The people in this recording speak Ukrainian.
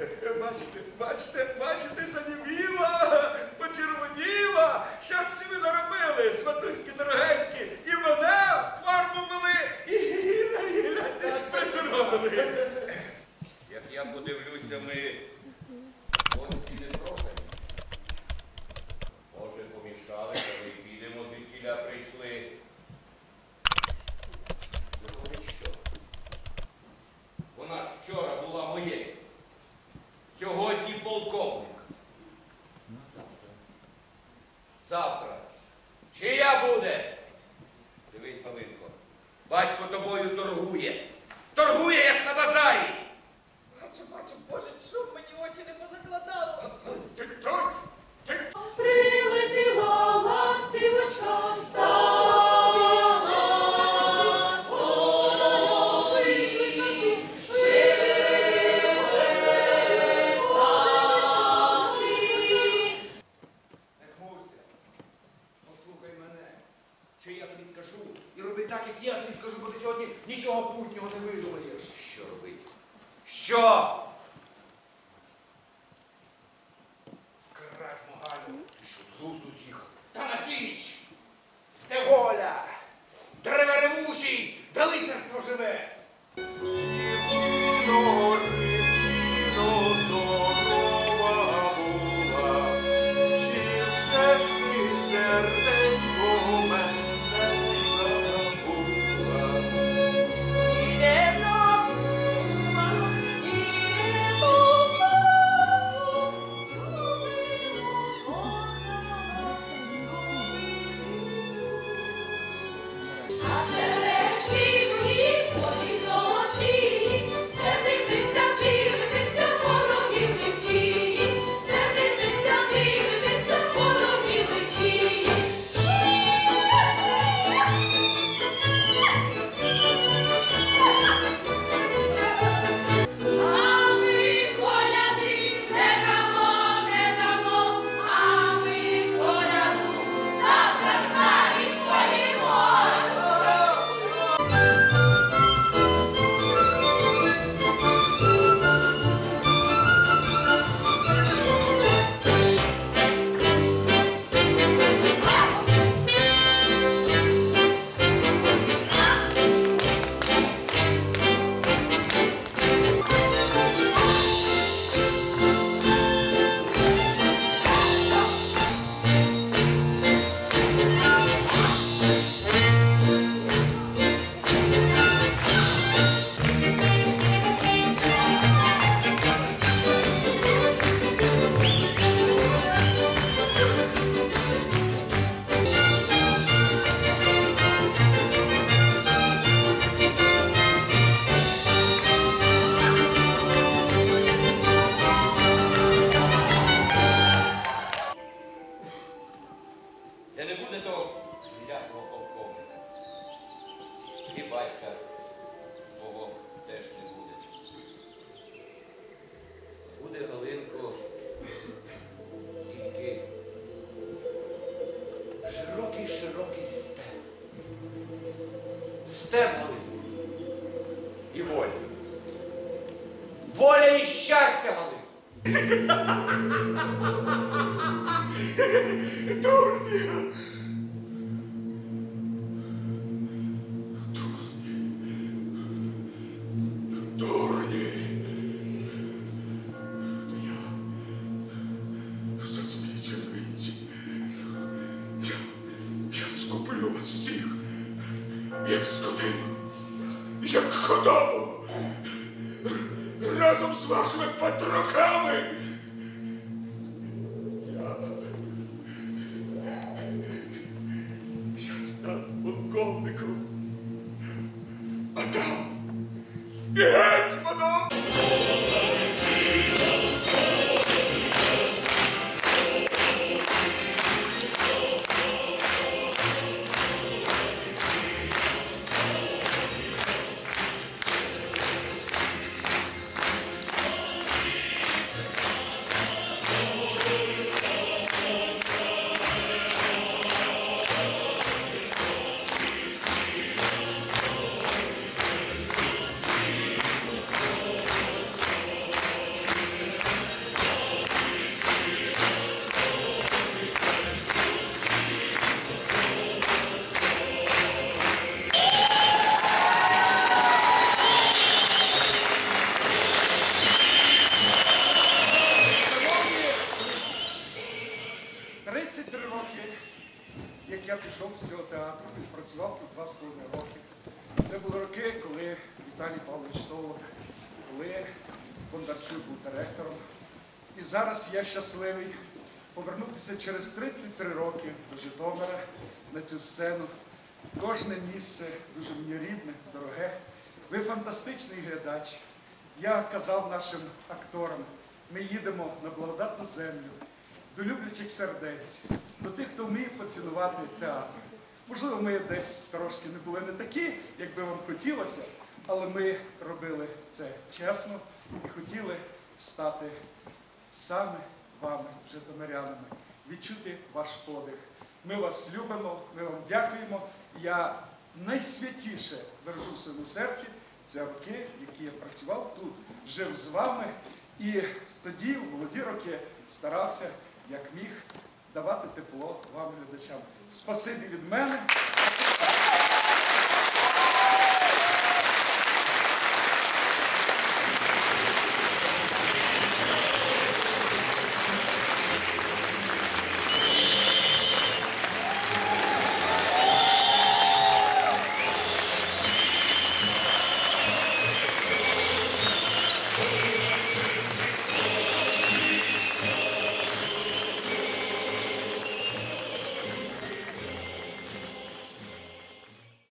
Бачите, бачите, бачите, заніміла, почервоніла. Що ж всі ви наробили, сватульки дорогенькі, і мене фарбу мили, і, і, і, гляньте, що ви зробили. Як я подивлюся, ми гості не трохи. Сьогодні полковник. Завтра. Чия буде? Дивись, Галинко, батько тобою торгує. Торгує, як так, як я тобі скажу, бо ти сьогодні нічого путнього не видумаєш. Що робити? Що? І батька твого теж не буде. Буде Галинко тільки широкий широкий степ. Степ Галинко. І воля. Воля і щастя, Галинко. Як скотину, як ходову, разом з вашими потрохами. Я Я став полковником. А там пішов з цього театру, працював тут два з половиною роки. Це були роки, коли Віталій Павлович Толок, коли Бондарчук був директором. І зараз я щасливий повернутися через 33 роки до Житомира на цю сцену. Кожне місце дуже мені рідне, дороге. Ви фантастичний глядач. Я казав нашим акторам, ми їдемо на благодатну землю, до люблячих сердець, до тих, хто вміє поцінувати театр. Можливо, ми десь трошки не були не такі, як би вам хотілося, але ми робили це чесно і хотіли стати саме вами, житомирянами, відчути ваш подих. Ми вас любимо, ми вам дякуємо. Я найсвятіше бережу в своєму серці це роки, які я працював тут, жив з вами. І тоді, в молоді роки, старався, як міг, давати тепло вам, глядачам. Спасибі від мене.